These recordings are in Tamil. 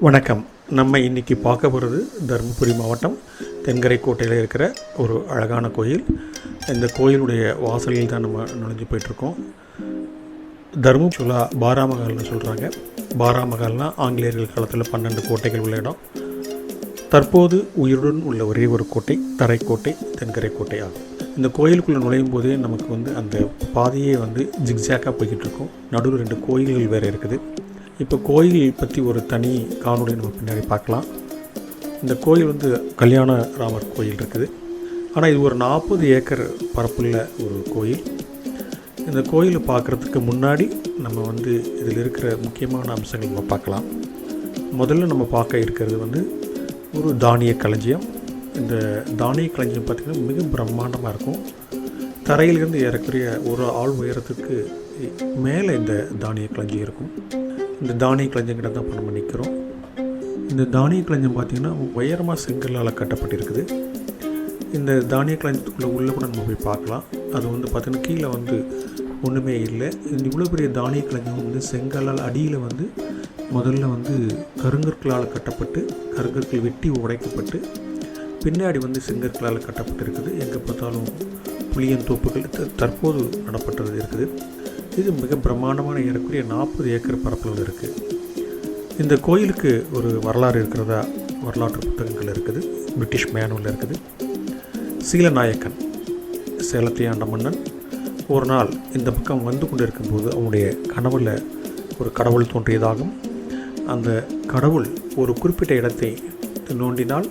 வணக்கம். நம்ம இன்னைக்கு பார்க்க போகிறது தருமபுரி மாவட்டம் தென்கரை கோட்டையில் இருக்கிற ஒரு அழகான கோயில். இந்த கோயிலுடைய வாசலில் தான் நம்ம நுழைஞ்சு போயிட்டுருக்கோம். தர்மபுலா பாராமகால்னு சொல்கிறாங்க பாராமகால்னா ஆங்கிலேயர்கள் காலத்தில் பன்னெண்டு கோட்டைகள் உள்ள இடம். தற்போது உயிருடன் உள்ள ஒரே ஒரு கோட்டை தரைக்கோட்டை தென்கரை கோட்டை ஆகும். இந்த கோயிலுக்குள்ளே நுழையும் போதே நமக்கு வந்து அந்த பாதையே வந்து ஜிக்ஜாக்காக போய்கிட்டு இருக்கும் நடுவில் ரெண்டு கோயில்கள் வேறு இருக்குது. இப்போ கோயில் பற்றி ஒரு தனி காணொளி நம்ம பின்னாடி பார்க்கலாம். இந்த கோயில் வந்து கல்யாண ராமர் கோயில் இருக்குது. ஆனால் இது ஒரு நாற்பது ஏக்கர் பரப்புள்ள ஒரு கோயில். இந்த கோயிலை பார்க்குறதுக்கு முன்னாடி நம்ம வந்து இதில் இருக்கிற முக்கியமான அம்சங்கள் நம்ம பார்க்கலாம். முதல்ல நம்ம பார்க்க இருக்கிறது வந்து ஒரு தானிய களஞ்சியம். இந்த தானிய களஞ்சியம் பார்த்திங்கன்னா மிக பிரம்மாண்டமாக இருக்கும். தரையிலிருந்து ஏறக்குறைய ஒரு ஆள் உயரத்துக்கு மேலே இந்த தானிய களஞ்சியம் இருக்கும். இந்த தானிய களஞ்சியம் தான் இப்போ நம்ம நிற்கிறோம் இந்த தானிய களஞ்சம் பார்த்திங்கன்னா உயரமாக செங்கல்லால் கட்டப்பட்டிருக்குது. இந்த தானிய களஞ்சியத்துக்குள்ளே உள்ளே கூட நம்ம போய் பார்க்கலாம். அது வந்து பார்த்திங்கன்னா கீழே வந்து ஒன்றுமே இல்லை. இந்த இவ்வளோ பெரிய தானிய களஞ்சியம் வந்து செங்கல்லால் அடியில் வந்து முதல்ல வந்து கருங்கற்களால் கட்டப்பட்டு கருங்கற்கள் வெட்டி உடைக்கப்பட்டு பின்னாடி வந்து செங்கற்களால் கட்டப்பட்டிருக்குது. எங்கே பார்த்தாலும் புளியன் தோப்புகள் த- தற்போது நடப்பட்டது இருக்குது. இது மிக பிரம்மாண்டமான ஏறக்குரிய நாற்பது ஏக்கர் பரப்பளவில் இருக்குது இந்த கோயிலுக்கு ஒரு வரலாறு இருக்கிறதா? வரலாற்று புத்தகங்கள் இருக்குது. பிரிட்டிஷ் மேனுவல் இருக்குது. சீலநாயக்கன் சேலத்தை ஆண்ட மன்னன் ஒரு நாள் இந்த பக்கம் வந்து கொண்டு இருக்கும்போது அவனுடைய கனவில் ஒரு கடவுள் தோன்றியதாகும். அந்த கடவுள் ஒரு குறிப்பிட்ட இடத்தை நோண்டினால்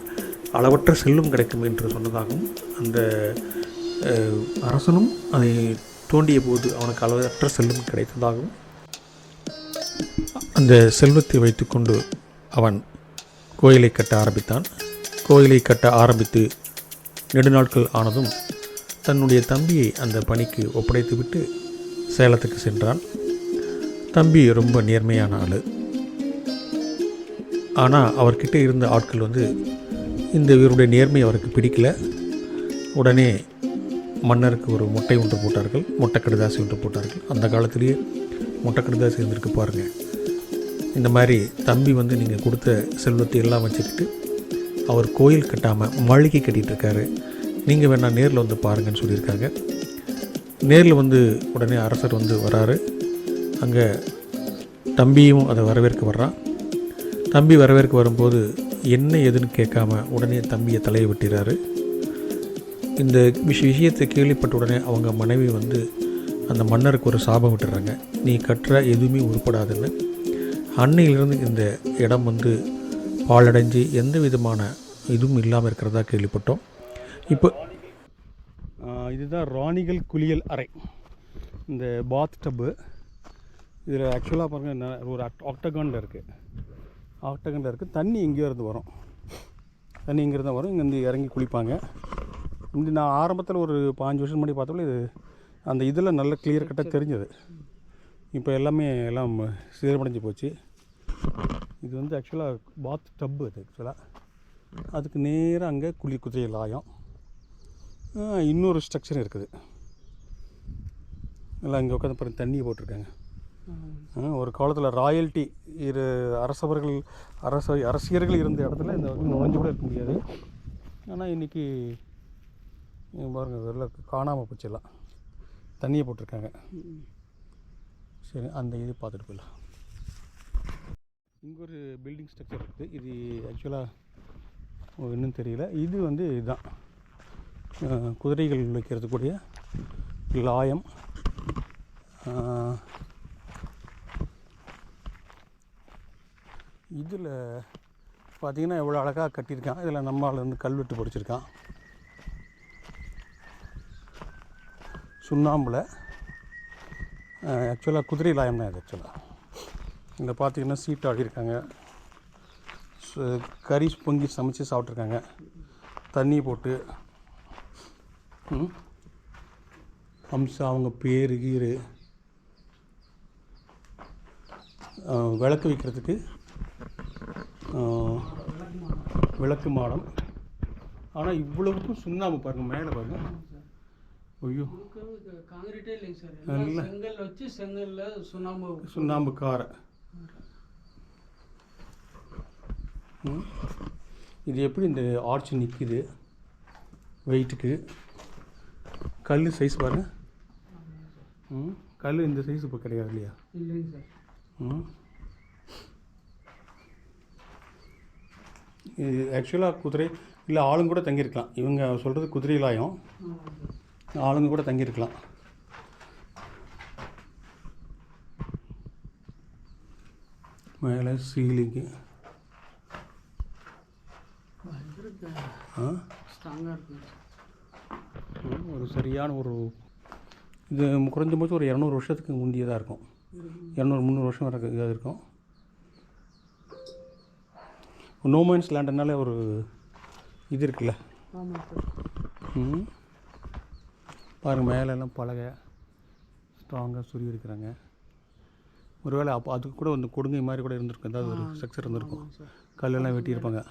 அளவற்ற செல்லும் கிடைக்கும் என்று சொன்னதாகவும் அந்த அரசனும் அதை தோண்டிய போது அவனுக்கு அளவற்ற செல்வம் கிடைத்ததாகவும் அந்த செல்வத்தை வைத்துக்கொண்டு அவன் கோயிலை கட்ட ஆரம்பித்தான். கோயிலை கட்ட ஆரம்பித்து நெடுநாட்கள் ஆனதும் தன்னுடைய தம்பியை அந்த பணிக்கு ஒப்படைத்துவிட்டு சேலத்துக்கு சென்றான். தம்பி ரொம்ப நேர்மையான ஆள். ஆனால் அவர்கிட்ட இருந்த ஆட்கள் வந்து இந்த இவருடைய நேர்மை அவருக்கு பிடிக்கல. உடனே மன்னருக்கு ஒரு முட்டை ஒன்று போட்டார்கள் முட்டை கடுதாசி ஒன்று போட்டார்கள். அந்த காலத்திலேயே முட்டை கடுதாசி இருந்திருக்கு பாருங்கள் இந்த மாதிரி தம்பி வந்து நீங்கள் கொடுத்த செல்வத்தை எல்லாம் வச்சுக்கிட்டு அவர் கோயில் கட்டாமல் மாளிகை கட்டிகிட்ருக்காரு நீங்கள் வேணால் நேரில் வந்து பாருங்கன்னு சொல்லியிருக்காங்க. நேரில் வந்து உடனே அரசர் வந்து வராரு. அங்கே தம்பியும் அதை வரவேற்க வர்றான். தம்பி வரவேற்க வரும்போது என்ன எதுன்னு கேட்காம உடனே தம்பியை தலையை வெட்டிறாரு. இந்த விஷ விஷயத்தை கேள்விப்பட்ட உடனே அவங்க மனைவி வந்து அந்த மன்னருக்கு ஒரு சாபம் விட்டுறாங்க. நீ கட்டுற எதுவுமே உருப்படாதுன்னு. அன்னையிலிருந்து இந்த இடம் வந்து பாழடைஞ்சு எந்த விதமான இதுவும் இல்லாமல் இருக்கிறதா கேள்விப்பட்டோம். இப்போ இதுதான் ராணிகள் குளியல் அறை. இந்த பாத் டப்பு இதில் ஆக்சுவலாக பாருங்கள் ந- ஒரு ஆக்டகானில் இருக்குது ஆக்டகனில் இருக்குது தண்ணி இங்கேருந்து வரும். தண்ணி இங்கேருந்து தான் வரும். இங்கேருந்து இறங்கி குளிப்பாங்க. இந்த நான் ஆரம்பத்தில் ஒரு பாஞ்சு வருஷம் முன்னாடி பார்த்தப்பல இது அந்த இதில் நல்ல கிளியர் கட்டாக தெரிஞ்சது. இப்போ எல்லாமே எல்லாம் சீரமடைஞ்சு போச்சு. இது வந்து ஆக்சுவலாக பாத் டப்பு அது ஆக்சுவலாக அதுக்கு நேராக அங்கே குளி குதிரை லாயம். இன்னொரு ஸ்ட்ரக்சர் இருக்குது. எல்லாம் இங்கே உட்காந்து பாருங்க தண்ணியை போட்டிருக்காங்க. ஒரு காலத்தில் ராயல்ட்டி இரு அரசவர்கள் அரச அரசியர்கள் இருந்த இடத்துல இந்த நுழைஞ்சு கூட இருக்க முடியாது. ஆனால் இன்றைக்கி பாருங்க வெள்ள காணாமல் போச்சு தண்ணியை போட்டிருக்காங்க. சரி அந்த இது பார்த்துட்டு போயிடலாம். இங்கே ஒரு பில்டிங் ஸ்ட்ரக்சர் இருக்குது இது ஆக்சுவலாக இன்னும் தெரியல. இது வந்து இதுதான். குதிரைகள் வைக்கிறதுக்கூடிய லாயம். இதில் பார்த்தீங்கன்னா எவ்வளோ அழகாக கட்டியிருக்கான். இதில் நம்மால் வந்து கல்வெட்டு படிச்சிருக்கான். சுண்ணாம்பில் ஆக்சுவலாக குதிரை லாயம் தான் இது ஆக்சுவலாக இந்த பார்த்திங்கன்னா சீட்டு ஆடியிருக்காங்க சு- கறி பொங்கி சமைச்சு சாப்பிட்ருக்காங்க தண்ணி போட்டு அம்சா அவங்க பேர் கீரு விளக்கு வைக்கிறதுக்கு விளக்கு மாடம். ஆனால் இவ்வளவுக்கும் சுண்ணாம்பு பாருங்கள் மேலே பாருங்கள் ஐயோ. காங்கிரீட்டே இல்லைங்க சார். செங்கல் வச்சு செங்கல்ல சுண்ணாம்பு சுண்ணாம்பு காரை. இது எப்படி இந்த ஆர்ச் நிற்கிது வெயிட்டுக்கு கல் சைஸ் பாருங்க. ம். கல் இந்த சைஸ் இப்போ கிடையாது இல்லையா? இல்லைங்க சார். ம். இது ஆக்சுவலாக குதிரை இல்லை ஆளுங்க கூட தங்கியிருக்கலாம். இவங்க சொல்கிறது ஆமாங்க சார். ஆளுங்க கூட தங்கியிருக்கலாம். மேலே சீலிங்கு. ஒரு சரியான ஒரு இது குறைஞ்சபட்சம் ஒரு இரநூறு வருஷத்துக்கு முந்தியதாக இருக்கும். இரநூறு முந்நூறு வருஷம் வரை இதாக இருக்கும். நோமேன்ஸ் லேண்டுனால ஒரு இது இருக்குல்ல. ம். பாருங்கள் மேலெல்லாம் பலகை. ஸ்ட்ராங்காக சுருவி இருக்கிறாங்க ஒருவேளை அப்போ அதுக்கு கூட வந்து கொடுங்கை மாதிரி கூட இருந்திருக்கும். ஏதாவது ஒரு ஸ்ட்ரக்சர் இருந்திருக்கும். கல்லெல்லாம் வெட்டியிருப்பாங்க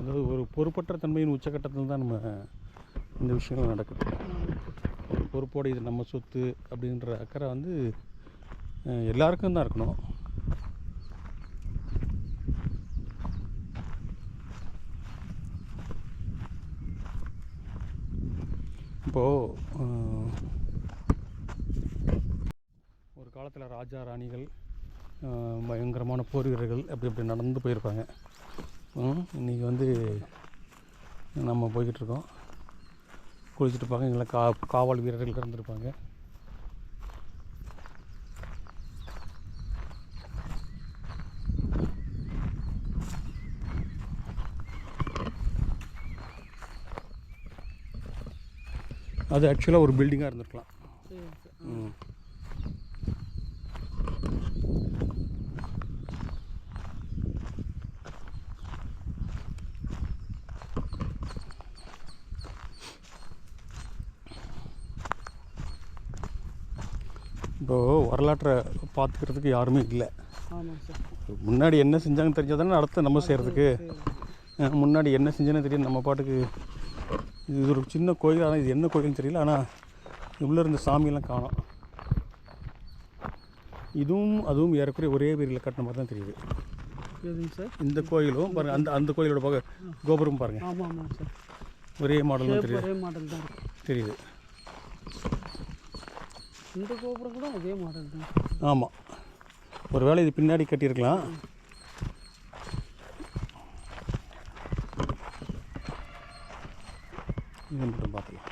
அதாவது ஒரு பொறுப்பற்ற தன்மையின் உச்சக்கட்டத்தில் தான் நம்ம இந்த விஷயங்கள் நடக்குது. ஒரு பொறுப்போடு இது நம்ம சொத்து அப்படின்ற அக்கறை வந்து எல்லாருக்கும் தான் இருக்கணும். இப்போது ஒரு காலத்தில் ராஜா ராணிகள் பயங்கரமான போர் வீரர்கள் அப்படி அப்படி நடந்து போயிருப்பாங்க. இன்றைக்கி இன்னைக்கு வந்து நம்ம போய்கிட்டு இருக்கோம் குளிச்சுட்டு இருப்பாங்க எங்களை கா காவல் வீரர்கள் இருந்திருப்பாங்க. அது ஆக்சுவலாக ஒரு பில்டிங்காக இருந்திருக்கலாம். ம் இப்போது வரலாற்றை பார்த்துக்கிறதுக்கு யாருமே இல்லை. முன்னாடி என்ன செஞ்சாங்கன்னு தெரிஞ்சால் தானே அடுத்து நம்ம செய்கிறதுக்கு முன்னாடி என்ன செஞ்சேன்னு தெரியும் நம்ம பாட்டுக்கு இது ஒரு சின்ன கோயில் ஆனால் இது என்ன கோயில்னு தெரியல. ஆனால் உள்ளே இருந்த சாமியெல்லாம் காணோம். இதுவும் அதுவும் ஏறக்குறைய ஒரே பேரில் கட்டின மாதிரி தான் தெரியுது. சார்? இந்த கோயிலும் பாருங்கள் அந்த அந்த கோயிலோட பக்க கோபுரம் பாருங்கள் ஒரே மாடல் தெரியுது. தெரியுது. இந்த கோபுரம் கூட அதே மாடல் தான். ஆமாம் ஒருவேளை இது பின்னாடி கட்டியிருக்கலாம். இது மட்டும் பார்க்கலாம்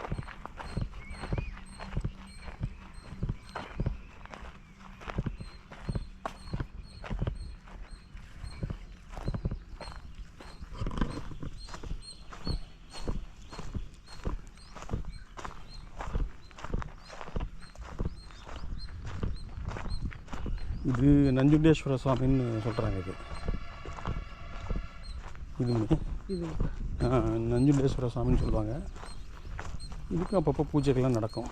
இது நஞ்சுண்டேஸ்வர சுவாமின்னு சொல்கிறாங்க இது. இது. ஆ, நஞ்சுண்டேஸ்வர சுவாமின்னு சொல்லுவாங்க. இதுக்கும் அப்பப்போ பூஜைகள்லாம் நடக்கும்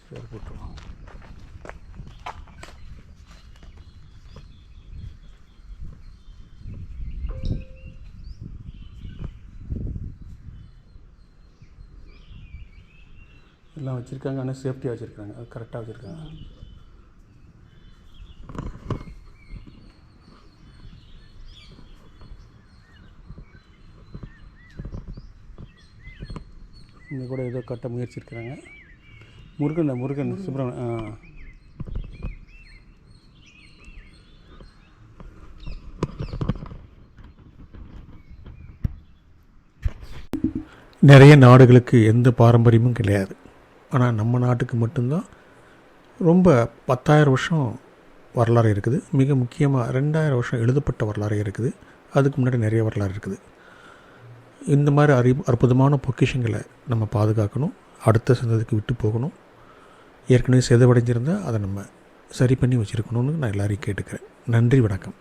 சரி போட்டுருவோம் எல்லாம் வச்சுருக்காங்க. ஆனால் சேஃப்டியாக வச்சுருக்காங்க. அது கரெக்டாக வச்சுருக்காங்க. இங்கே கூட ஏதோ கட்ட முயற்சிருக்கிறாங்க முருகன் முருகன் சுப்பிரமணிய ஆ. நிறைய நாடுகளுக்கு எந்த பாரம்பரியமும் கிடையாது. ஆனால் நம்ம நாட்டுக்கு மட்டும்தான் ரொம்ப பத்தாயிரம் வருஷம் வரலாறு இருக்குது. மிக முக்கியமாக ரெண்டாயிரம் வருஷம் எழுதப்பட்ட வரலாறு இருக்குது. அதுக்கு முன்னாடி நிறைய வரலாறு இருக்குது. இந்த மாதிரி அறி அற்புதமான பொக்கிஷங்களை நம்ம பாதுகாக்கணும். அடுத்த சந்ததிக்கு விட்டு போகணும். ஏற்கனவே சேதமடைஞ்சிருந்தால் அதை நம்ம சரி பண்ணி வச்சுருக்கணும்னு நான் எல்லாரையும் கேட்டுக்கிறேன். நன்றி வணக்கம்.